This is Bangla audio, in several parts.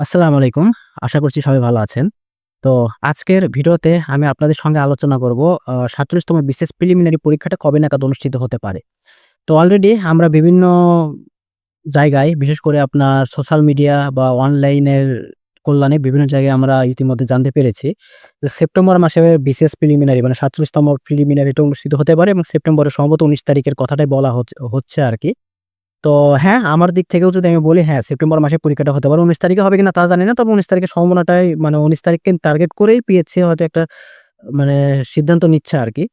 আসসালামু আলাইকুম। আশা করছি সবাই ভালো আছেন। তো আজকের ভিডিওতে আমি আপনাদের সঙ্গে আলোচনা করব, আ ৪৭ তম বিসিএস প্রিলিমিনারি পরীক্ষাটা কবে নাগাদ অনুষ্ঠিত হতে পারে। তো অলরেডি আমরা বিভিন্ন জায়গায়, বিশেষ করে আপনার সোশ্যাল মিডিয়া বা অনলাইনের কল্যাণে বিভিন্ন জায়গায় আমরা ইতিমধ্যে জানতে পেরেছি যে সেপ্টেম্বর মাসে বিশেষ প্রিলিমিনারি মানে ৪৭ তম প্রিলিমিনারিটা অনুষ্ঠিত হতে পারে এবং সেপ্টেম্বরের সম্ভবত ১৯ তারিখের কথাটাই বলা হচ্ছে আর আরকি। তো হ্যাঁ, আমার দিক থেকেও যদি আমি বলি হ্যাঁ, সেপ্টেম্বর মাসে পরীক্ষাটা হতে পারে। ১৯ তারিখে হবে কিনা তা জানি না। তবে উনিশ তারিখে সম্ভাবনাটাই মানে ১৯ তারিখকে টার্গেট করেই পিএসসি হয়তো একটা মানে সিদ্ধান্ত নিচ্ছে আর কি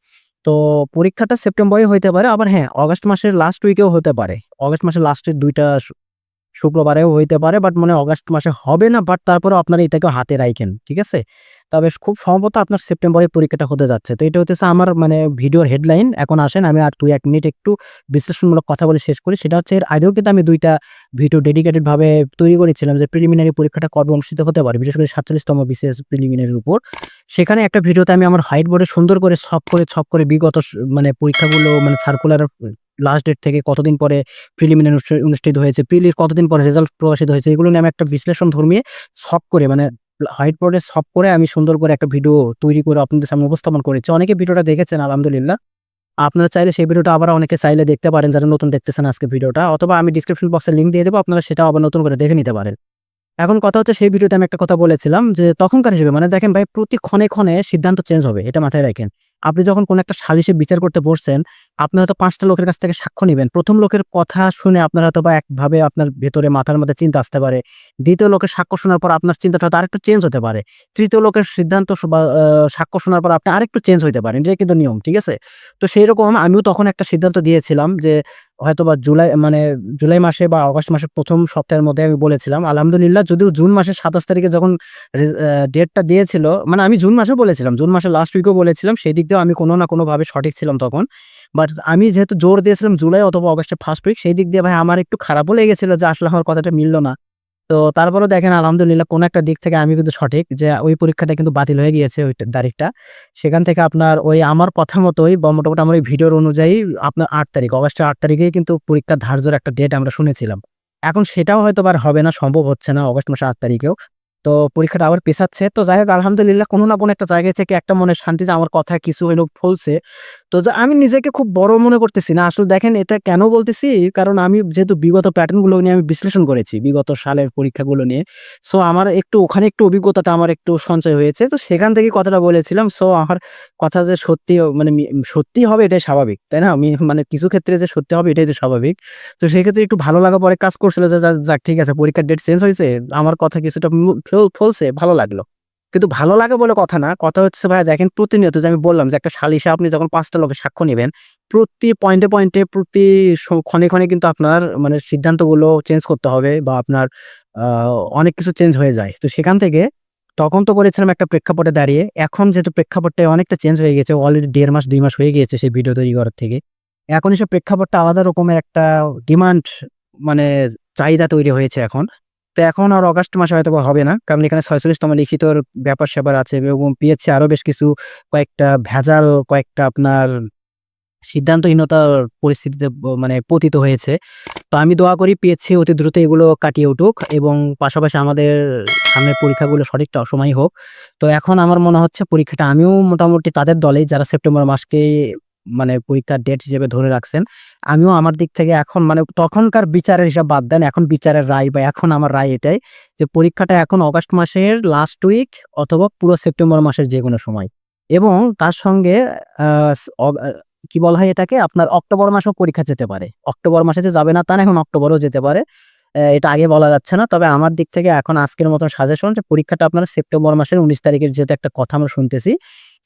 তো পরীক্ষাটা সেপ্টেম্বরে হইতে পারে। আবার হ্যাঁ, অগস্ট মাসের লাস্ট উইকেও হতে পারে। অগস্ট মাসের লাস্টের ২ টা শু শুক্রবারেও হইতে পারে। বাট মানে অগাস্ট মাসে হবে না। বাট তারপরেও আপনারা এটাকে হাতে রাইখেন। ঠিক আছে? তবে খুব সম্ভবত আপনার সেপ্টেম্বরে পরীক্ষাটা হতে যাচ্ছে। তো এটা হইতেছে আমার মানে ভিডিওর হেডলাইন। এখন আসেন, আমি আর ২-১ মিনিট একটু বিশ্লেষণমূলক কথা বলে শেষ করি। সেটা হচ্ছে এর আগেও কিন্তু আমি দুইটা ভিডিও ডেডিকেটেডভাবে তৈরি করেছিলাম যে প্রিলিমিনারি পরীক্ষাটা কবে অনুষ্ঠিত হতে পারে। বিশেষ করে ৪৭ বিশেষ প্রিলিমিনারির উপর। সেখানে একটা ভিডিওতে আমি আমার হোয়াইট বোর্ডে সুন্দর করে ছক করে, ছক করে বিগত মানে পরীক্ষাগুলো মানে সার্কুলার লাস্ট ডেট থেকে কতদিন পরে প্রিলিমিনারি অনুষ্ঠি অনুষ্ঠিত হয়েছে, প্রিলির কতদিন পরে রেজাল্ট প্রকাশিত হয়েছে এগুলো নিয়ে আমি একটা বিশ্লেষণ ধর্মিয়ে ছক করে মানে হোয়াইট বোর্ডে সব করে আমি সুন্দর করে একটা ভিডিও তৈরি করে আপনাদের সামনে উপস্থাপন করেছি। অনেকে ভিডিওটা দেখেছেন আলহামদুলিল্লাহ। আপনারা চাইলে সেই ভিডিওটা আবার অনেকে চাইলে দেখতে পারেন যারা নতুন দেখতেছেন আজকে ভিডিওটা। অথবা আমি ডিসক্রিপশন বক্সে লিঙ্ক দিয়ে দেবো। আপনারা সেটাও আবার নতুন করে দেখে নিতে পারেন। এখন কথা হচ্ছে সেই ভিডিওতে আমি একটা কথা বলেছিলাম যে তখনকার হিসেবে মানে দেখেন ভাই প্রতি ক্ষণে, ক্ষণে সিদ্ধান্ত চেঞ্জ হবে। এটা মাথায় রাখেন। আপনি যখন কোনো একটা সালিসে বিচার করতে বসছেন, আপনি হয়তো পাঁচটা লোকের কাছ থেকে সাক্ষ্য নিবেন। ১ম লোকের কথা শুনে আপনার হয়তোবা একভাবে আপনার ভেতরে মাথার মধ্যে চিন্তা আসতে পারে। দ্বিতীয় লোকের সাক্ষ্য শোনার পর আপনার চিন্তাটা হয়তো আরেকটু চেঞ্জ হতে পারে। তৃতীয় লোকের সিদ্ধান্ত বা সাক্ষ্য শোনার পর আপনি আরেকটু চেঞ্জ হতে পারেন। এটাই কিন্তু নিয়ম। ঠিক আছে? তো সেইরকম আমিও তখন একটা সিদ্ধান্ত দিয়েছিলাম যে হয়তোবা জুলাই মানে জুলাই মাসে বা অগস্ট মাসের প্রথম সপ্তাহের মধ্যে আমি বলেছিলাম। আলহামদুলিল্লাহ যদিও জুন মাসের ২৭ তারিখে যখন ডেটটা দিয়েছিল মানে আমি জুন মাসেও বলেছিলাম। জুন মাসের লাস্ট উইকেও বলেছিলাম। সেই দিক দিয়েও আমি কোনো না কোনোভাবে সঠিক ছিলাম তখন। বাট আমি যেহেতু জোর দিয়েছিলাম জুলাই অথবা অগস্টের ফার্স্ট উইক সেই দিক দিয়ে ভাই আমার একটু খারাপও লেগেছিলো যে আসলে আমার কথাটা মিলল না। তো তারপরেও দেখেন আলহামদুলিল্লাহ কোনো একটা দিক থেকে আমি কিন্তু সঠিক যে ওই পরীক্ষাটা কিন্তু বাতিল হয়ে গিয়েছে ওই তারিখটা। সেখান থেকে আপনার ওই আমার কথা মতোই বা মোটামুটি আমার ওই ভিডিওর অনুযায়ী আপনার আট তারিখ অগস্টের আট তারিখেই কিন্তু পরীক্ষা ধার্যর একটা ডেট আমরা শুনেছিলাম। এখন সেটাও হয়তো আর হবে না, সম্ভব হচ্ছে না অগস্ট মাসের আট তারিখেও। তো পরীক্ষাটা আবার পেছাচ্ছে। তো যাই হোক, আলহামদুলিল্লাহ কোনো না কোনো একটা জায়গা থেকে একটা মনে শান্তি যে আমার কথা কিছু হইলেও ফলছে। তো আমি নিজেকে খুব বড় মনে করতেছি না। আসলে দেখেন এটা কেন বলতেছি? কারণ আমি যেহেতু বিগত প্যাটার্নগুলো নিয়ে আমি বিশ্লেষণ করেছি। বিগত সালের পরীক্ষাগুলো নিয়ে। সো আমার একটু, ওখানে একটু অভিজ্ঞতাটা আমার একটু সঞ্চয় হয়েছে। তো সেখান থেকেই কথাটা বলেছিলাম। সো আমার কথা যে সত্যি মানে সত্যি হবে এটাই স্বাভাবিক। তাই না? আমি মানে কিছু ক্ষেত্রে যে সত্যি হবে এটাই তো স্বাভাবিক। তো সেক্ষেত্রে একটু ভালো লাগা পরে কাজ করছিল যে যাক, ঠিক আছে, পরীক্ষার ডেট চেঞ্জ হয়েছে আমার কথা কিছুটা ফলছে ভালো লাগল। কিন্তু ভালো লাগে বলে কথা না। কথা হচ্ছে ভাইয়া দেখেন প্রতিনিয়ত যে আমি বললাম যে একটা সালিসে আপনি যখন ৫ টা লোকের সাক্ষ্য নেবেন প্রতি পয়েন্টে, পয়েন্টে প্রতি ক্ষণে, ক্ষণে কিন্তু আপনার মানে সিদ্ধান্তগুলো চেঞ্জ করতে হবে বা আপনার অনেক কিছু চেঞ্জ হয়ে যায়। তো সেখান থেকে তখন তো করেছিলাম একটা প্রেক্ষাপটে দাঁড়িয়ে। এখন যেহেতু প্রেক্ষাপটটা অনেকটা চেঞ্জ হয়ে গেছে। অলরেডি দেড় মাস দুই মাস হয়ে গিয়েছে সেই ভিডিও তৈরি করার থেকে। এখন এসে প্রেক্ষাপটটা আলাদা রকমের একটা ডিমান্ড মানে চাহিদা তৈরি হয়েছে এখন। তো এখন আর অগাস্ট মাসে হয়তোবা হবে না। কারণ এখানে ৪৬ তম লিখিতর ব্যাপার-স্যাপার আছে এবং পিএসসি আরও বেশ কিছু, কয়েকটা ভেজাল, কয়েকটা আপনার সিদ্ধান্তহীনতার পরিস্থিতিতে মানে পতিত হয়েছে। তো আমি দোয়া করি পিএসসি অতি দ্রুত এগুলো কাটিয়ে উঠুক এবং পাশাপাশি আমাদের সামনের পরীক্ষাগুলো সঠিকটা সময়ই হোক। তো এখন আমার মনে হচ্ছে পরীক্ষাটা আমিও মোটামুটি তাদের দলেই, যারা সেপ্টেম্বর মাসকে মানে পরীক্ষার ডেট হিসেবে ধরে রাখছেন। আমিও আমার দিক থেকে এখন মানে তখনকার বিচারের হিসাব বাদ দেন। এখন বিচারের রায় বা এখন আমার রায় এটাই যে পরীক্ষাটা এখন অগাস্ট মাসের লাস্ট উইক অথবা পুরো সেপ্টেম্বর মাসের যে কোনো সময়। এবং তার সঙ্গে কি বলা হয় এটাকে? আপনার অক্টোবর মাসেও পরীক্ষা যেতে পারে। অক্টোবর মাসে যে যাবে না তা এখন অক্টোবরও যেতে পারে। এটা আগে বলা যাচ্ছে না। তবে আমার দিক থেকে এখন আজকের মতন সাজেশন যে পরীক্ষাটা আপনারা সেপ্টেম্বর মাসের ১৯ তারিখের যেহেতু একটা কথা আমরা শুনতেছি।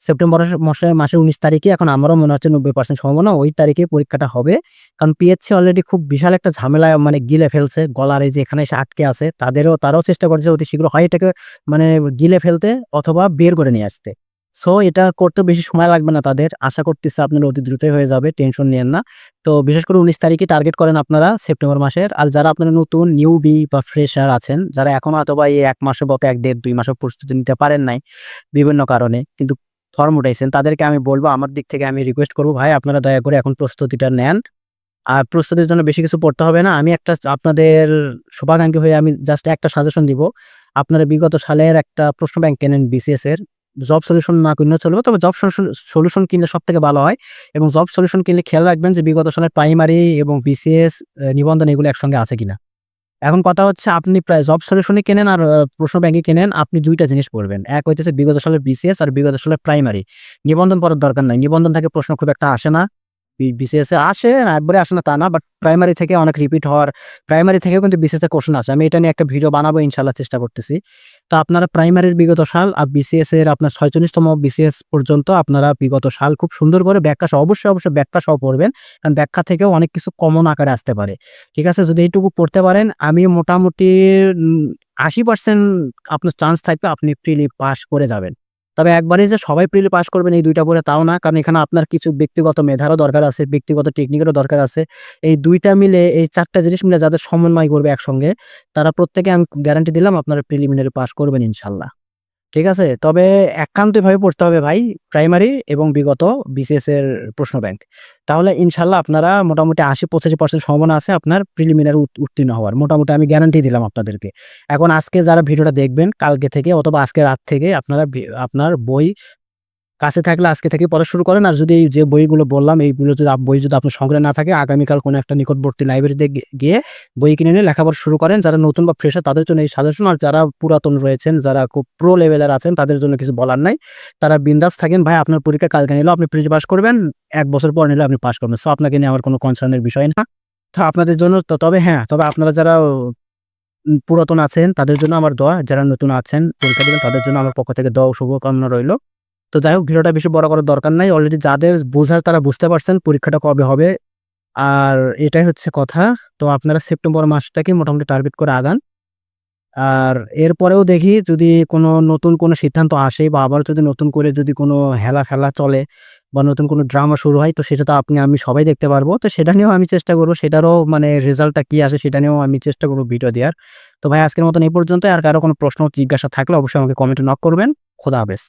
সেপ্টেম্বরের মাসে মাসের ১৯ তারিখে এখন আমারও মনে হচ্ছে ৯০% সম্ভাবনা ওই তারিখে পরীক্ষাটা হবে। কারণ পিএসসি অলরেডি খুব বিশাল একটা ঝামেলায় মানে গিলে ফেলছে। গলার এই যে এখানে এসে আটকে আছে তাদেরও তারাও চেষ্টা করছে অতি শীঘ্র হয় এটাকে মানে গিলে ফেলতে অথবা বের করে নিয়ে আসতে। সো এটা করতে বেশি সময় লাগবে না তাদের। আশা করতেছে আপনার অতি দ্রুতই হয়ে যাবে। টেনশন নিয়েন না। তো বিশেষ করে উনিশ তারিখে টার্গেট করেন আপনারা সেপ্টেম্বর মাসের। আর যারা আপনারা নতুন নিউবি বা ফ্রেশার আছেন, যারা এখনও হয়তোবা এই এক মাসের মতো ১, ১.৫, ২ মাসের প্রস্তুতি নিতে পারেন নাই বিভিন্ন কারণে। কিন্তু ফর্ম উঠাইছেন, তাদেরকে আমি বলব, আমার দিক থেকে আমি রিকোয়েস্ট করব, ভাই, আপনারা দয়া করে এখন প্রস্তুতিটা নেন। আর প্রস্তুতির জন্য বেশি কিছু পড়তে হবে না। আমি একটা আপনাদের শুভাকাঙ্ক্ষী হয়ে আমি জাস্ট একটা সাজেশন দিব। আপনারা বিগত সালের একটা প্রশ্ন ব্যাংক কেনেন বিসিএস এর। জব সলিউশন না কিনলে চলবে। তবে জব সলিউশন কিনলে সবথেকে ভালো হয় এবং জব সলিউশন কিনলে খেয়াল রাখবেন যে বিগত সালের প্রাইমারি এবং বিসিএস নিবন্ধন এগুলো একসঙ্গে আছে কিনা। এখন কথা হচ্ছে আপনি প্রায় জব সলিউশনই কেনেন আর প্রশ্ন ব্যাংকে কেনেন, আপনি দুইটা জিনিস পড়বেন। এক হইতেছে বিগত সালের বিসিএস আর বিগত সালের প্রাইমারি। নিবন্ধন পড়ার দরকার নাই। নিবন্ধন থেকে প্রশ্ন খুব একটা আসে না। বিসিএস এ আসে, একবারে আসে না তা না। বাট প্রাইমারি থেকে অনেক রিপিট হওয়ার প্রাইমারি থেকেও কিন্তু বিসিএস এ কোয়েশ্চেন আসে। আমি এটা নিয়ে একটা ভিডিও বানাবো ইনশাআল্লাহ চেষ্টা করতেছি। তো আপনারা প্রাইমারির বিগত সাল আর বিসিএস এর আপনার ৪৬ তম বিসিএস পর্যন্ত আপনারা বিগত সাল খুব সুন্দর করে ব্যাখ্যা সহ অবশ্যই, অবশ্যই ব্যাখ্যা সহ পড়বেন। কারণ ব্যাখ্যা থেকেও অনেক কিছু কমন আকারে আসতে পারে। ঠিক আছে? যদি এইটুকু পড়তে পারেন আমি মোটামুটি আশি পার্সেন্ট আপনার চান্স থাকবে আপনি প্রিলি পাস করে যাবেন। তবে একবারে যে সবাই প্রিলি পাস করবেন এই ২ টা পড়ে তাও না। কারণ এখানে আপনার কিছু ব্যক্তিগত মেধারও দরকার আছে, ব্যক্তিগত টেকনিকেরও দরকার আছে। এই দুইটা মিলে এই চারটা জিনিস মিলে যাদের সমন্বয় করবে একসঙ্গে, তারা প্রত্যেকে আমি গ্যারান্টি দিলাম আপনারা প্রিলিমিনারি পাস করবেন ইনশাআল্লাহ। ঠিক আছে? তবে একান্তভাবে পড়তে হবে ভাই প্রাইমারি এবং বিগত বিসিএস এর প্রশ্ন ব্যাংক। তাহলে ইনশাল্লাহ আপনারা মোটামুটি ৮০-৮৫% সম্ভাবনা আছে আপনার প্রিলিমিনারি উত, উত্তীর্ণ হওয়ার। মোটামুটি আমি গ্যারান্টি দিলাম আপনাদেরকে। এখন আজকে যারা ভিডিওটা দেখবেন, কালকে থেকে অথবা আজকে রাত থেকে আপনারা আপনার বই কাছে থাকলে আজকে থেকেই পড়া শুরু করেন। আর যদি এই যে বইগুলো বললাম এইগুলো যদি বই যদি আপনার সংগ্রহে না থাকে আগামীকাল কোনো একটা নিকটবর্তী লাইব্রেরিতে গিয়ে বই কিনে নিয়ে লেখাপড়া শুরু করেন। যারা নতুন বা ফ্রেশার তাদের জন্য এই সাজেশন আর যারা পুরাতন রয়েছেন, যারা খুব প্রো লেভেলের আছেন তাদের জন্য কিছু বলার নাই। তারা বিন্দাস থাকেন ভাই আপনার পরীক্ষা কালকে নিলেও আপনি প্রিলি পাস করবেন। এক বছর পর নিলেও আপনি পাস করবেন। সো আপনাকে নিয়ে আমার কোনো কনসার্নের বিষয় না। তো আপনাদের জন্য তবে হ্যাঁ, তবে আপনারা যারা পুরাতন আছেন তাদের জন্য আমার দোয়া। যারা নতুন আছেন পরীক্ষা দিবেন তাদের জন্য আমার পক্ষ থেকে দোয়া শুভকামনা রইল। তো যাই হোক, ভিডিওটা বেশি বড় করার দরকার নাই। অলরেডি যাদের বোঝার তারা বুঝতে পারছেন পরীক্ষাটা কবে হবে। আর এটাই হচ্ছে কথা। তো আপনারা সেপ্টেম্বর মাসটাকে মোটামুটি টার্গেট করে আগান। আর এরপরেও দেখি যদি কোনো নতুন কোনো সিদ্ধান্ত আসে বা আবার যদি নতুন করে যদি কোনো হেলা-ফেলা চলে বা নতুন কোনো ড্রামা শুরু হয়, তো সেটা তো আপনি, আমি সবাই দেখতে পারব। তো সেটা নিয়েও আমি চেষ্টা করব সেটারও মানে রেজাল্টটা কি আসে সেটা নিয়েও আমি চেষ্টা করব ভিডিও দেওয়ার। তো ভাই, আজকের মতন এই পর্যন্ত আর কারও কোনো প্রশ্ন, জিজ্ঞাসা থাকলে অবশ্যই আমাকে কমেন্টে নক করবেন। খোদা হাফেজ।